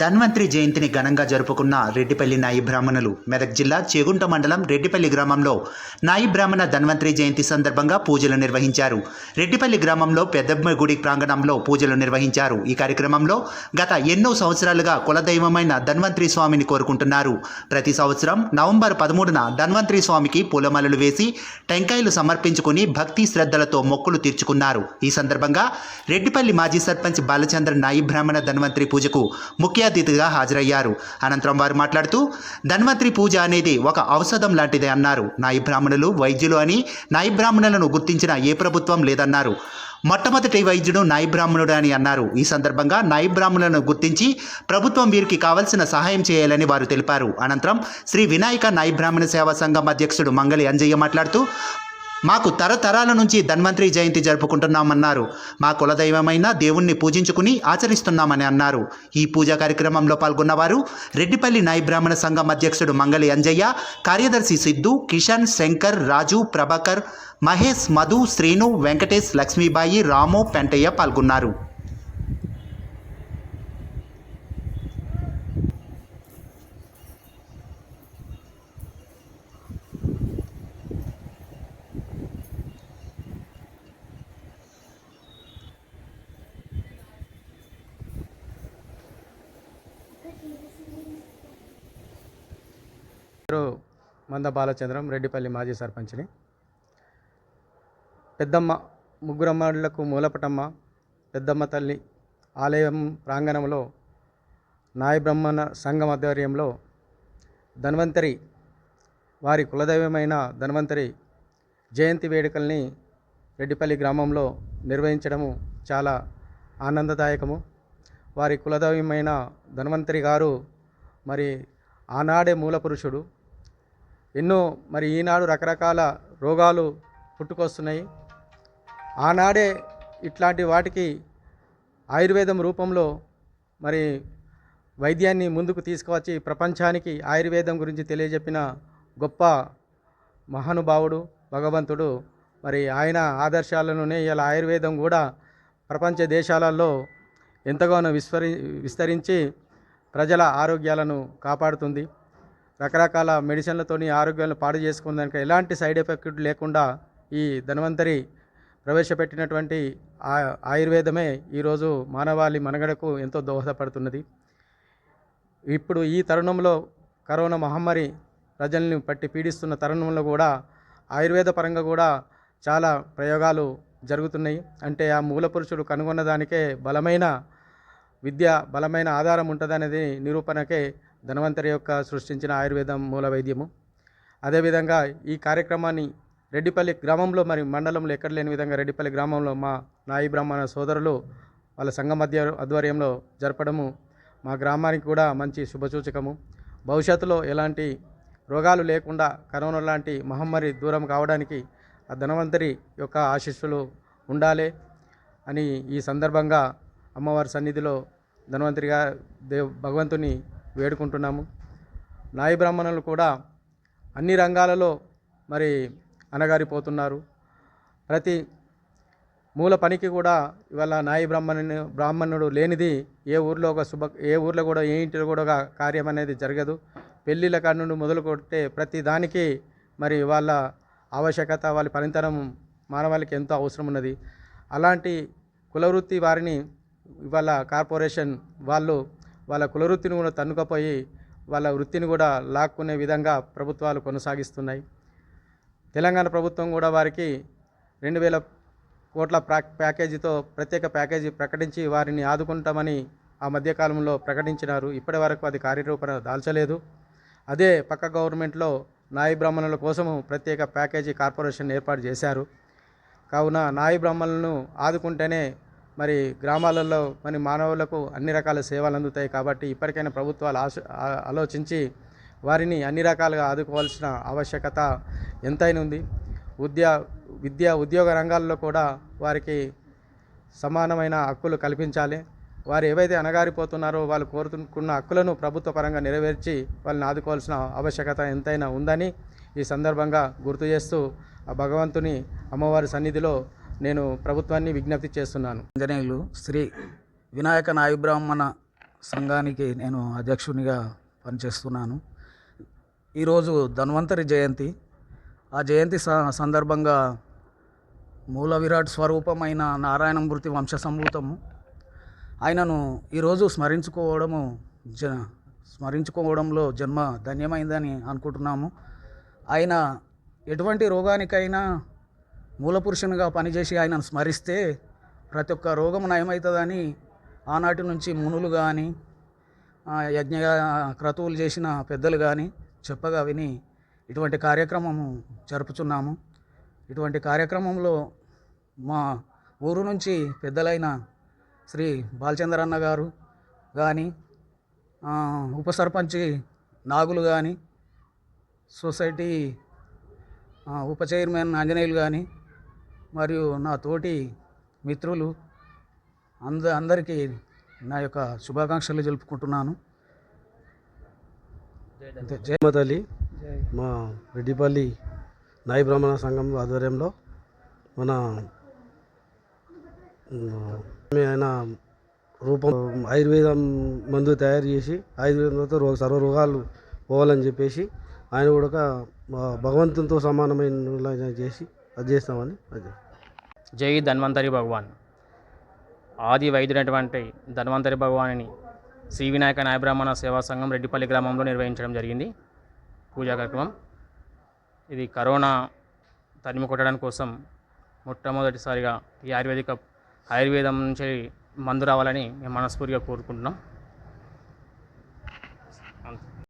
ధన్వంతరి జయంతిని ఘనంగా జరుపుకున్న రెడ్డిపల్లి నాయి బ్రాహ్మణులు మెదక్ జిల్లా చేగుంట మండలం రెడ్డిపల్లి గ్రామంలో నాయి బ్రాహ్మణ ధన్వంతరి జయంతి సందర్భంగా పూజలు నిర్వహించారు. రెడ్డిపల్లి గ్రామంలో పెద్దమ్మ గుడి ప్రాంగణంలో పూజలు నిర్వహించారు. ఈ కార్యక్రమంలో గత ఎన్నో సంవత్సరాలుగా కులదైవమైన ధన్వంతరి స్వామిని కోరుకుంటున్నారు. ప్రతి సంవత్సరం నవంబర్ పదమూడున ధన్వంతరి స్వామికి పూలమాలలు వేసి టెంకాయలు సమర్పించుకుని భక్తి శ్రద్ధలతో మొక్కులు తీర్చుకున్నారు. ఈ సందర్భంగా రెడ్డిపల్లి మాజీ సర్పంచ్ బాలచంద్ర నాయి బ్రాహ్మణ ధన్వంతరి పూజకు ముఖ్య ముఖ్యాతిథిగా హాజరయ్యారు. అనంతరం వారు మాట్లాడుతూ ధన్వంతరి పూజ అనేది ఒక ఔషధం లాంటిదే అన్నారు. నాయి బ్రాహ్మణులు వైద్యులు అని నాయి బ్రాహ్మణులను గుర్తించిన ఏ ప్రభుత్వం లేదన్నారు. మొట్టమొదటి వైద్యుడు నాయి బ్రాహ్మణుడు అని అన్నారు. ఈ సందర్భంగా నాయి బ్రాహ్మణులను గుర్తించి ప్రభుత్వం వీరికి కావలసిన సహాయం చేయాలని వారు తెలిపారు. అనంతరం శ్రీ వినాయక నాయి బ్రాహ్మణ సేవా సంఘం అధ్యక్షుడు మంగళి అంజయ్య మాట్లాడుతూ మాకు తరతరాల నుంచి ధన్వంతరి జయంతి జరుపుకుంటున్నామన్నారు. మా కులదైవమైన దేవుణ్ణి పూజించుకుని ఆచరిస్తున్నామని అన్నారు. ఈ పూజా కార్యక్రమంలో పాల్గొన్నవారు రెడ్డిపల్లి నాయి బ్రాహ్మణ సంఘం అధ్యక్షుడు మంగళి అంజయ్య కార్యదర్శి సిద్ధు కిషన్ శంకర్ రాజు ప్రభాకర్ మహేష్ మధు శ్రీను వెంకటేష్ లక్ష్మీబాయి రాము పెంటయ్య పాల్గొన్నారు. పేరు మంద బాలచంద్రం రెడ్డిపల్లి మాజీ సర్పంచ్ని. పెద్దమ్మ ముగ్గురమ్మలకు మూలపటమ్మ పెద్దమ్మ తల్లి ఆలయం ప్రాంగణంలో నాయబ్రహ్మణ సంఘం ఆధ్వర్యంలో ధన్వంతరి వారి కులదైవమైన ధన్వంతరి జయంతి వేడుకల్ని రెడ్డిపల్లి గ్రామంలో నిర్వహించడము చాలా ఆనందదాయకము. వారి కులదైవమైన ధన్వంతరి గారు మరి ఆనాడే మూలపురుషుడు. ఎన్నో మరి ఈనాడు రకరకాల రోగాలు పుట్టుకొస్తున్నాయి. ఆనాడే ఇట్లాంటి వాటికి ఆయుర్వేదం రూపంలో మరి వైద్యాన్ని ముందుకు తీసుకువచ్చి ప్రపంచానికి ఆయుర్వేదం గురించి తెలియజెప్పిన గొప్ప మహానుభావుడు భగవంతుడు మరి ఆయన ఆదర్శాలలోనే ఇలా ఆయుర్వేదం కూడా ప్రపంచ దేశాలలో ఎంతగానో విస్తరి విస్తరించి ప్రజల ఆరోగ్యాలను కాపాడుతుంది. రకరకాల మెడిసిన్లతోని ఆరోగ్యాలను పాడు చేసుకున్నాక ఎలాంటి సైడ్ ఎఫెక్ట్ లేకుండా ఈ ధన్వంతరి ప్రవేశపెట్టినటువంటి ఆ- ఆయుర్వేదమే ఈరోజు మానవాళి మనుగడకు ఎంతో దోహదపడుతున్నది. ఇప్పుడు ఈ తరుణంలో కరోనా మహమ్మారి ప్రజల్ని పట్టి పీడిస్తున్న తరుణంలో కూడా ఆయుర్వేద పరంగా కూడా చాలా ప్రయోగాలు జరుగుతున్నాయి. అంటే ఆ మూల పురుషుడు కనుగొన్న దానికే బలమైన విద్య బలమైన ఆధారం ఉంటుందనేది నిరూపణకే ధన్వంతరి యొక్క సృష్టించిన ఆయుర్వేదం మూల వైద్యము. అదేవిధంగా ఈ కార్యక్రమాన్ని రెడ్డిపల్లి గ్రామంలో మరి మండలంలో ఎక్కడ లేని విధంగా రెడ్డిపల్లి గ్రామంలో మా నాయి బ్రాహ్మణ సోదరులు వాళ్ళ సంఘం మధ్య ఆధ్వర్యంలో జరపడము. మా గ్రామానికి కూడా మంచి శుభసూచకము. భవిష్యత్తులో ఎలాంటి రోగాలు లేకుండా కరోనా లాంటి మహమ్మారి దూరం కావడానికి ఆ ధనవంతరి యొక్క ఆశీస్సులు ఉండాలి అని ఈ సందర్భంగా అమ్మవారి సన్నిధిలో ధన్వంతరిగా దేవ్ భగవంతుని వేడుకుంటున్నాము. నాయి బ్రాహ్మణులు కూడా అన్ని రంగాలలో మరి అనగారిపోతున్నారు ప్రతి మూల పనికి కూడా ఇవాళ నాయి బ్రాహ్మణుని బ్రాహ్మణుడు లేనిది ఏ ఊర్లో ఒక శుభ ఏ ఊర్లో కూడా ఏ ఇంటిలో కూడా ఒక కార్యం అనేది జరగదు. పెళ్ళిళ్ళ కాడ నుండి మొదలు కొట్టే ప్రతి దానికి మరి వాళ్ళ ఆవశ్యకత వాళ్ళ పనితనం మానవాళికి ఎంతో అవసరం ఉన్నది. అలాంటి కులవృత్తి వారిని ఇవాళ కార్పొరేషన్ వాళ్ళు వాళ్ళ కులవృత్తిని కూడా తన్నుకపోయి వాళ్ళ వృత్తిని కూడా లాక్కునే విధంగా ప్రభుత్వాలు కొనసాగిస్తున్నాయి. తెలంగాణ ప్రభుత్వం కూడా వారికి రెండు వేల కోట్ల ప్రా ప్యాకేజీతో ప్రత్యేక ప్యాకేజీ ప్రకటించి వారిని ఆదుకుంటామని ఆ మధ్యకాలంలో ప్రకటించినారు. ఇప్పటి వరకు అది కార్యరూపణ దాల్చలేదు. అదే పక్క గవర్నమెంట్లో నాయి బ్రాహ్మణుల కోసము ప్రత్యేక ప్యాకేజీ కార్పొరేషన్ ఏర్పాటు చేశారు. కావున నాయి బ్రాహ్మణులను ఆదుకుంటేనే మరి గ్రామాలలో మరి మానవులకు అన్ని రకాల సేవలు అందుతాయి కాబట్టి ఇప్పటికైనా ప్రభుత్వాలు ఆశ ఆలోచించి వారిని అన్ని రకాలుగా ఆదుకోవాల్సిన ఆవశ్యకత ఎంతైనా ఉంది. ఉద్య విద్య ఉద్యోగ రంగాల్లో కూడా వారికి సమానమైన హక్కులు కల్పించాలి. వారు ఏవైతే అణగారిపోతున్నారో వాళ్ళు కోరుతున్న హక్కులను ప్రభుత్వ పరంగా నెరవేర్చి వాళ్ళని ఆదుకోవాల్సిన ఆవశ్యకత ఎంతైనా ఉందని ఈ సందర్భంగా గుర్తు చేస్తూ ఆ భగవంతుని అమ్మవారి సన్నిధిలో నేను ప్రభుత్వాన్ని విజ్ఞప్తి చేస్తున్నాను. ఆంజనేయులు శ్రీ వినాయక నాయబ్రాహ్మణ సంఘానికి నేను అధ్యక్షునిగా పనిచేస్తున్నాను. ఈరోజు ధన్వంతరి జయంతి. ఆ జయంతి స- సందర్భంగా మూల విరాట్ స్వరూపమైన నారాయణమూర్తి వంశ సంభూతము ఆయనను ఈరోజు స్మరించుకోవడము జ స్మరించుకోవడంలో జన్మ ధన్యమైందని అనుకుంటున్నాము. ఆయన ఎటువంటి రోగానికైనా మూలపురుషునిగా పనిచేసి ఆయనను స్మరిస్తే ప్రతి ఒక్క రోగం నయమవుతుందని ఆనాటి నుంచి మునులు కానీ యజ్ఞ క్రతువులు చేసిన పెద్దలు కానీ చెప్పగా విని ఇటువంటి కార్యక్రమము జరుపుచున్నాము. ఇటువంటి కార్యక్రమంలో మా ఊరు నుంచి పెద్దలైన శ్రీ బాలచంద్రన్న గారు కానీ ఉప సర్పంచి నాగులు కానీ సొసైటీ ఉప చైర్మన్ ఆంజనేయులు కానీ మరియు నా తోటి మిత్రులు అంద అందరికీ నా యొక్క శుభాకాంక్షలు తెలుపుకుంటున్నాను. అంతే. జై మా రెడ్డిపల్లి నాయి బ్రాహ్మణ సంఘం ఆధ్వర్యంలో మన ఆయన రూపం ఆయుర్వేదం మందు తయారు చేసి ఆయుర్వేదంతో సర్వ రోగాలు పోవాలని చెప్పేసి ఆయన కూడా భగవంతునితో సమానమైన చేసి అది చేస్తామని అది. జై ధన్వంతరి భగవాన్. ఆది వైద్యుడైనటువంటి ధన్వంతరి భగవాన్ని శ్రీ వినాయక నాయబ్రాహ్మణ సేవా సంఘం రెడ్డిపల్లి గ్రామంలో నిర్వహించడం జరిగింది. పూజా కార్యక్రమం. ఇది కరోనా తరిమి కొట్టడం కోసం మొట్టమొదటిసారిగా ఈ ఆయుర్వేదిక ఆయుర్వేదం నుంచి మందు రావాలని మేము మనస్ఫూర్తిగా కోరుకుంటున్నాం.